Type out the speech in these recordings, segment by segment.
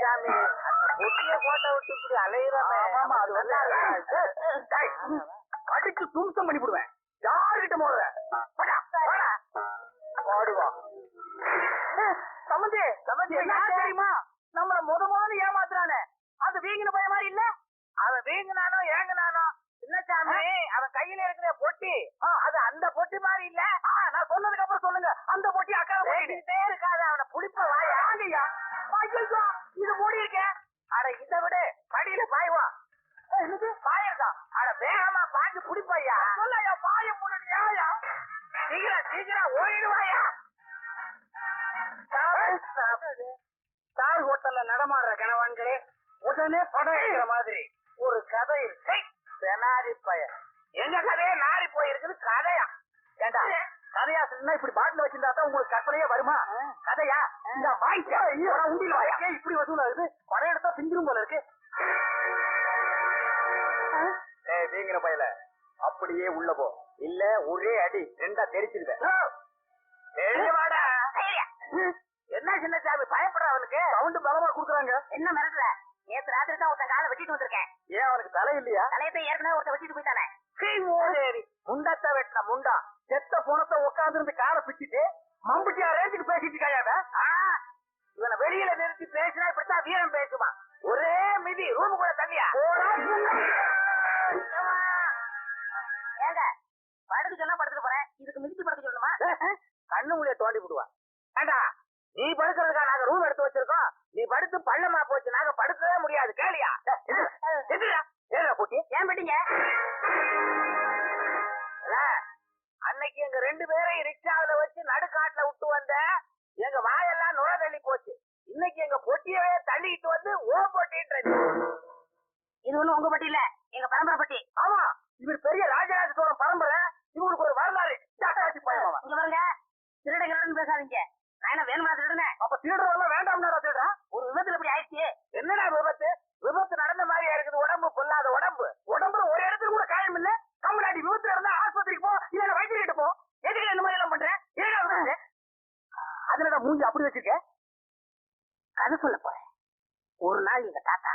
சாமி? பொட்டிய கோட்டை விட்டு இப்படி அலையிறமே. அடிச்சு தும்சம் பண்ணி விடுவேன் யாருகிட்ட மோதுற போடா, போடா. ஓடுவா சமந்தி சமந்தி என்ன தெரியுமா? நம்மள முத முதல்ல ஏமாத்துறானே. அது வீங்கின பய மாதிரி இல்ல? அவன் வீங்கினானோ ஏங்கினானோ சின்னசாமி அவன் கையில இருக்கிற பொட்டி. அது அந்த பொட்டி மாதிரி இல்ல. நான் சொன்னதுக்கு அப்புறம் சொல்லுங்க. அந்த பொட்டி அக்கா பேசிக்கிட்டே இருக்காது அவனை புடிப்ப வாயா. இது மூடி இருக்கே. அட இதை விடு. படியில பாய்வா பாயிருக்கா அட வேகமா பாஞ்சு புடிப்பையா சொல்லையா பாய முன்னாடி ஏயா சீக்கிரம் சீக்கிரம் ஓடிடுவாயா? ஸ்டார் ஹோட்டல்ல நடமாடுற கணவான்களே உடனே படம் எடுக்கிற மாதிரி ஒரு கதை இருக்கு. பெனாரி பையன் எங்க கதையே நாரி போயிருக்குது கதையா? ஏண்டா? கதையா சொன்னா இப்படி பாட்டில் வச்சிருந்தா தான் உங்களுக்கு கற்பனையே வருமா? கதையா? இந்த வாங்கிக்க உண்டியில் வாய்க்க இப்படி வசூல் ஆகுது. படம் எடுத்தா பிஞ்சிரும் போல இருக்கு. ஏய் வீங்கிற பயல. அப்படியே உள்ள போ. இல்ல ஒரே அடி ரெண்டா தெரிச்சிருவேன் என்ன சின்னசாமி பயப்படுற அவனுக்கு சவுண்ட் பலமா குடுக்குறாங்க. என்ன மிரட்டுற நேத்து ராத்திரி தான் ஒருத்தன் காலை வெட்டிட்டு வந்திருக்கேன். ஏன் அவனுக்கு தலை இல்லையா? தலையத்தை ஏற்கனவே ஒருத்தன் வெட்டிட்டு போயிட்டானே. முண்டத்தை வெட்டின முண்டா செத்த போனத்தை உட்கார்ந்து இருந்து காலை பிச்சுட்டு மம்புட்டியா ரேஞ்சுக்கு பேசிட்டு இருக்காயா அவன்? ஆ, இவனை வெளியில நிறுத்தி பேசினா இப்படித்தான் வீரம் பேசுவான். ஒரே மிதி ரூம் கூட தள்ளியா. ஏங்க படுத்து சொன்னா படுத்துட்டு போறேன். இதுக்கு மிதிச்சு படுத்து சொல்லணுமா? கண்ணு முடிய தோண்டி விடுவா. ஏண்டா நீ படுக்கிறதுக்கா நாங்க ரூம் எடுத்து வச்சிருக்கோம்? நீ படுத்து பள்ளமா போச்சு நாங்க படுக்கவே முடியாது கேளியா? ஏடா போட்டி ஏன் பெட்டீங்க? அன்னைக்கு எங்க ரெண்டு பேரையும் ரிக்ஷாவில வச்சு நடுக்காட்டுல விட்டு வந்த எங்க வாயெல்லாம் நுர தள்ளி போச்சு. இன்னைக்கு எங்க பொட்டியவே தள்ளிட்டு வந்து ஓ பொட்டின்றது இது ஒண்ணும் உங்க பொட்டி இல்ல எங்க பரம்பரை பொட்டி. ஆமா இவர் பெரிய ராஜராஜ சோழன் பரம்பரை இவருக்கு ஒரு வரலாறு. இங்க பாருங்க திருட கிரடன் பேசாதீங்க. என்ன வேணுமா திருடுனேன் அப்ப திருடுறவங்க வேண்டாம்னா திருடா ஒரு விபத்துல இப்படி ஆயிடுச்சு. என்னடா விபத்து? விபத்து நடந்த மாதிரியா இருக்குது? உடம்பு பொல்லாத உடம்பு. உடம்புல ஒரு இடத்துல கூட காயம் இல்ல. கம்முனாடி விபத்துல இருந்தா ஆஸ்பத்திரிக்கு போ இல்ல வைத்தியர்கிட்ட போ. எதுக்கு இந்த மாதிரி எல்லாம் பண்றேன் விபத்து? அதுலடா மூஞ்சி அப்படி வச்சிருக்க. கதை சொல்ல போறேன். ஒரு நாள் எங்க தாத்தா.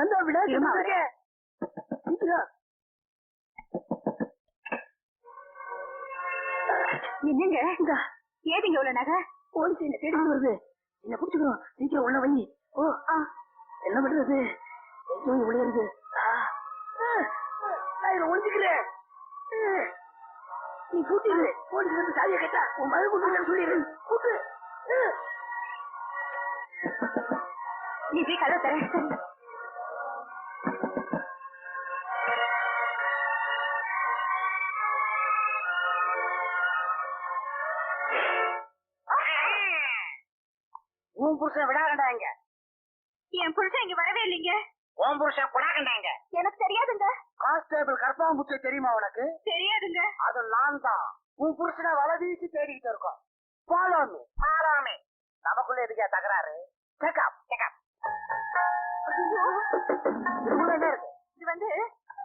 அந்த விட இருமா வரேன். என்னங்க ஏதுங்க இவ்வளவு நகை? போலீஸ் என்ன தேடி வருது. என்ன புடிச்சுக்கிறோம்? சீக்கிரம் உள்ள வை ஓ ஆ. என்ன பண்றது? ஐயோ இவ்வளவு இருக்கு. நான் இதுல ஒளிஞ்சுக்கிறேன் நீ கூட்டிடு போலீஸ் வந்து சாவியை கேட்டா உன் மகள் கூட்டு சொல்லிடு. கூட்டு. நீ போய் கதை தரேன் உன் புருஷன் விடாகண்டாங்க என் புருஷன் இங்க வரவே இல்லைங்க. உன் புருஷன் குடாகண்டாங்க எனக்கு தெரியாதுங்க. கான்ஸ்டேபிள் கற்பாம்புச்சை தெரியுமா உனக்கு? தெரியாதுங்க. அது நான் தான் உன் புருஷனை வலை வீசி தேடிக்கிட்டு இருக்கோம். ஃபாலோ மீ ஆறாமே நமக்குள்ள எதுக்கே தகராறு? செக்அப் இருக்கு? இது வந்து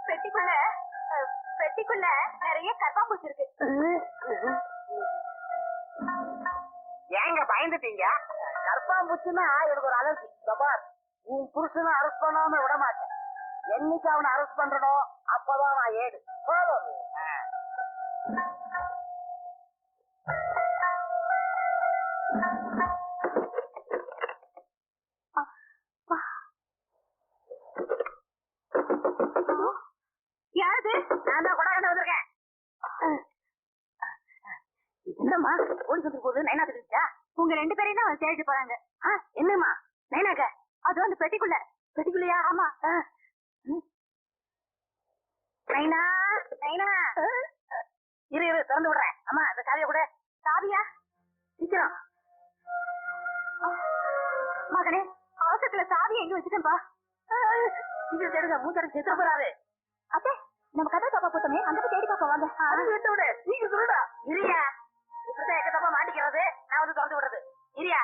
பெட்டிக்குள்ள பெட்டிக்குள்ள நிறைய கர்ப்பாம்பூச்சி இருக்கு. ஏங்க பயந்துட்டீங்க? கற்பாம்புச்சுன்னா எனக்கு ஒரு அலர்ஜி. பார் உன் புருஷனை அரெஸ்ட் பண்ணாம விட மாட்டேன். என்னைக்கு அவனை அரெஸ்ட் பண்றனோ அப்பதான் நான் ஏடு. யாரு நான் தான் வந்திருக்கேன். என்னம்மா? ஓடி வந்து போகுது. நைனா தெரிஞ்சா உங்க ரெண்டு பேரையும் தான் தேடிட்டு போறாங்க. ஆ, என்னம்மா? நைனாக்க? அது அந்த பெட்டிக்குள்ள. பெட்டிக்குள்ளயா? ஆமா. நைனா நைனா. இரு இரு திறந்து விடுறேன். அம்மா இந்த சாவியை கூட. சாவியா? சீக்கிரம். மகனே அவசரத்துல சாவியை எங்க வச்சுட்டேன்பா சீக்கிரம் தேடுங்க மூச்சடி செத்து போறாரு. அத்தே நம்ம கதை பாப்பா போட்டோமே போய் தேடி பாப்பா வாங்க. நீங்க சொல்லுடா. இரியா இப்படிதான் எக்க மாட்டிக்கிறது நான் வந்து திறந்து விடுறது. இரியா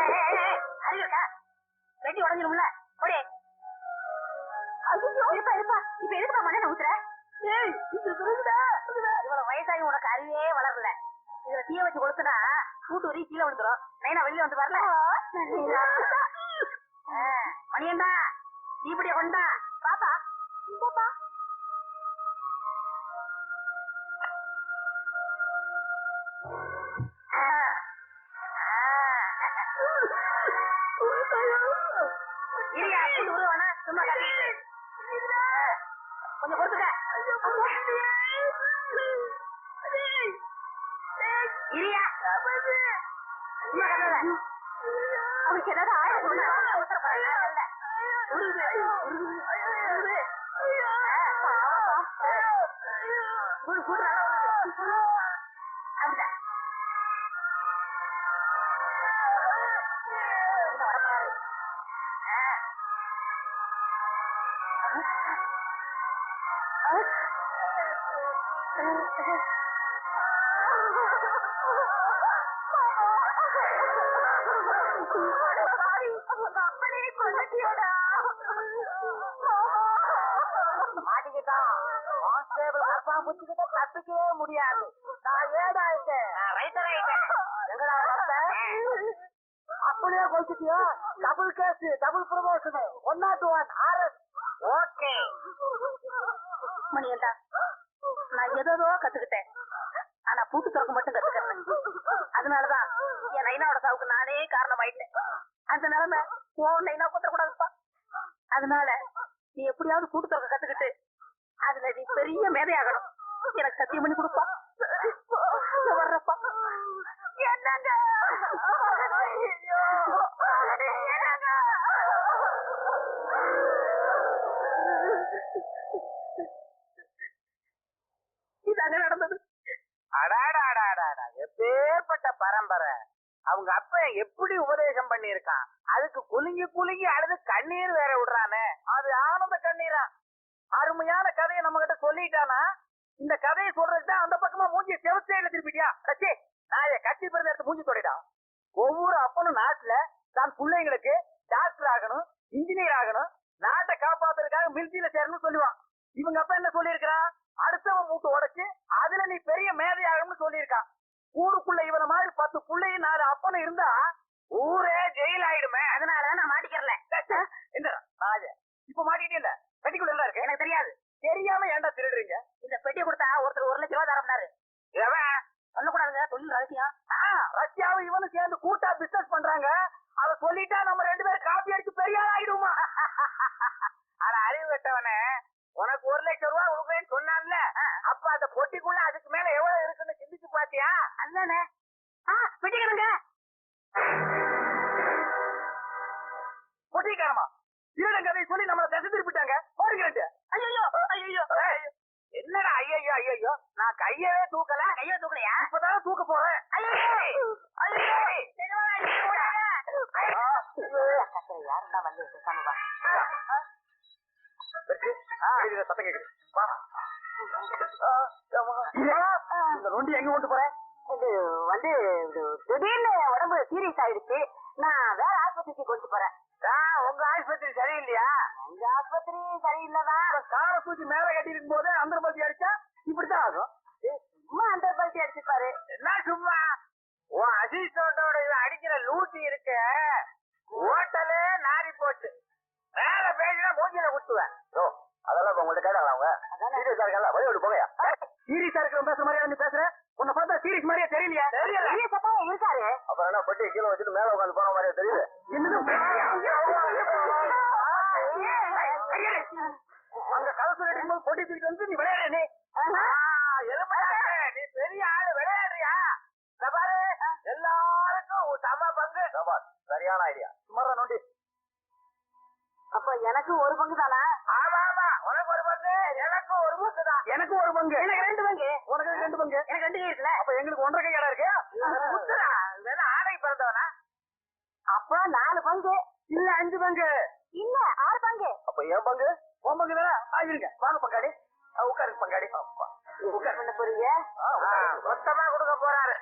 ஏய், இருக்கா? வெட்டி உடஞ்சிரும்ல? ஒடே ஐயோ இருப்பா இருப்பா. இப்ப எதுக்கு மண்ணெண்ண ஊத்துற. ஏய் இது சுருங்குடா இவ்வளவு வயசாகி உனக்கு அறிவே வளரல. இதுல தீய வச்சு கொளுத்துனா கூட்டு உரி கீழே விழுந்துரும். நைனா வெளியில வந்து வரல. மணியண்டா தீப்படிய கொண்டா. அவனுக்கு ஏதாவது ஆயிரம் சொன்னா அவசர பாருங்க இல்ல உருகுது மாட்டிக்கிட்டான் கான்ஸ்டேபிள் கரப்பான் புடிச்சுக்கிட்ட தப்பிக்கவே முடியாது நான் ஏடா ஆயிட்டேன் ரைட்டர் ஆயிட்டேன் எங்கடா அப்படியே கொடுத்துட்டியோ double case double promotion one nought one RS okay மணியண்டா நான் ஏதோ கத்துக்கிட்டேன். ஆனா பூட்டு திறக்க மட்டும் கத்துக்கிறேன் அதனாலதான் நைனாவோட சாவுக்கு நானே காரணம் ஆயிட்டேன். அந்த நிலைமை போன் நைனா குத்துற கூடாதுப்பா அதனால நீ எப்படியாவது கூட்டு திறக்க கத்துக்கிட்டு அதுல நீ பெரிய மேதையாகணும். எனக்கு சத்தியம் பண்ணி கொடுப்பா. இதோ வர்றப்பா. என்னங்க? இதாங்க நடந்தது. அடாடாடாடாடா. எப்பேற்பட்ட பரம்பரை. அவங்க அப்ப எப்படி உபதேசம் பண்ணியிருக்கான்? அதுக்கு குலுங்கி குலுங்கி அழுது கண்ணீர் வேற விடுறானே. அது ஆனந்த கண்ணீரா அருமையான கதையை நம்ம கிட்ட சொல்லிட்டானா? இந்த கதையை சொல்றதுக்கு அந்த பக்கமா மூஞ்சி செவச்சேல திருப்பிட்டியா? கட்சி நான் என் கட்சி பிறந்த எடுத்து மூஞ்சி தொடைடா. ஒவ்வொரு அப்பனும் நாட்டுல தான் பிள்ளைங்களுக்கு டாக்டர் ஆகணும் இன்ஜினியர் ஆகணும் நாட்டை காப்பாத்துறதுக்காக மில்ஜியில சேரணும்னு சொல்லுவான். இவங்க அப்பா என்ன சொல்லியிருக்கிறான்? அடுத்தவன் மூட்டு உடைச்சு அதுல நீ பெரிய மேதையாகணும்னு சொல்லியிருக்கான். ஊருக்குள்ள இவன மாதிரி பத்து புள்ளையும் நாலு அப்பனும் இருந்தா ஊரே ஜெயில் ஆயிடுமே. அதனால நான் மாட்டிக்கிறல. என்ன நாய இப்ப மாட்டிக்கிட்டே இல்ல. பெட்டிக்குள்ள எல்லாம் இருக்கு. எனக்கு தெரியாது. தெரியாம ஏன்டா திருடுறீங்க? இந்த பெட்டியை கொடுத்தா ஒருத்தர் ஒரு லட்சம் ரூபாய் தரப்படாரு எவன் சொல்லக்கூடாதுங்க. தொழில் ரகசியம். ரஷ்யாவும் இவனும் சேர்ந்து கூட்டா பிசினஸ் பண்றாங்க. அத சொல்லிட்டா நம்ம ரெண்டு பேரும் காப்பி அடிச்சு பெரிய ஆயிடுவோமா? அட அறிவு கட்டவனே. உனக்கு ஒரு லட்சம் ரூபாய் கொடுக்குறேன்னு சொன்னான்ல. அப்ப அந்த பொட்டிக்குள்ள அதுக்கு அதுதானே ஆ பெட்டிக்கிறங்க பொட்டிக்காரமா திருடன் கதையை சொல்லி நம்மள திசை திருப்பிட்டாங்க. ஓடுகிறேன் ஐயோ ஐயோ என்னடா ஐயோ ஐயோ நான் கையவே தூக்கல. கையை தூக்கலையா? இப்பதான் தூக்க போறேன். யாருடா வந்து பேசாம சத்தம் கேக்குது. இந்த நொண்டி எங்க கொண்டு போற? இது வந்து திடீர்னு உடம்பு சீரியஸ் ஆயிடுச்சு. நான் வேற ஆஸ்பத்திரிக்கு கொண்டு போறேன். ஆ, உங்க ஆஸ்பத்திரி சரியில்லையா? எங்க ஆஸ்பத்திரி சரியில்லைதான் காரை தூக்கி மேல கட்டி இருக்கும் போது அந்த பத்தி அடிச்சா இப்படித்தான் ஆகும். சும்மா அந்த பல்ட்டி அடிச்சுப்பாரு என்ன சும்மா? உன் அசிஸ்டோட அடிக்கிற லூட்டி இருக்க. ஹோட்டலே நாரி போச்சு. மேல பேசினா மூஞ்சில குத்துவேன். அதெல்லாம் இப்ப உங்கள்ட்ட கேட்டாங்களா அவங்க? சீரியஸா இருக்கல வழி விட்டு போகையா சீரியஸா இருக்கிற பேசுற மாதிரியா நீ பேசுற உன்னை பார்த்தா சீரியஸ் மாதிரியே தெரியலையா சத்தா இருக்காரு. அப்புறம் என்ன பட்டி கீழே வச்சுட்டு மேல உட்காந்து போன மாதிரியே தெரியுது? அங்க கதை சொல்லிட்டு போது பொட்டி தூக்கிட்டு வந்து நீ விளையாடு நீ. நீ பெரிய ஆளு விளையாடுறியா? பாரு எல்லாருக்கும் சம பங்கு. சரியான ஐடியா சுமாரா நோண்டி. அப்ப எனக்கு ஒரு பங்கு தானா ஆமா ஆமா உனக்கு ஒரு பங்கு எனக்கு ஒரு பங்கு தான் எனக்கு ஒரு பங்கு. எனக்கு ரெண்டு பங்கு. உனக்கு ரெண்டு பங்கு. எனக்கு ரெண்டு கை இருக்குல்ல அப்ப எங்களுக்கு ஒன்றரை கை இடம் இருக்கு குத்துடா இது ஆடை பிறந்தவனா? அப்ப நாலு பங்கு. இல்ல அஞ்சு பங்கு. இல்ல ஆறு பங்கு. அப்ப என் பங்கு? உன் பங்கு தானே? ஆகிருங்க வாங்க பங்காளி. ஆ, உட்காருங்க பங்காளி. என்ன பண்ண போறீங்க மொத்தமா கொடுக்க போறாரு!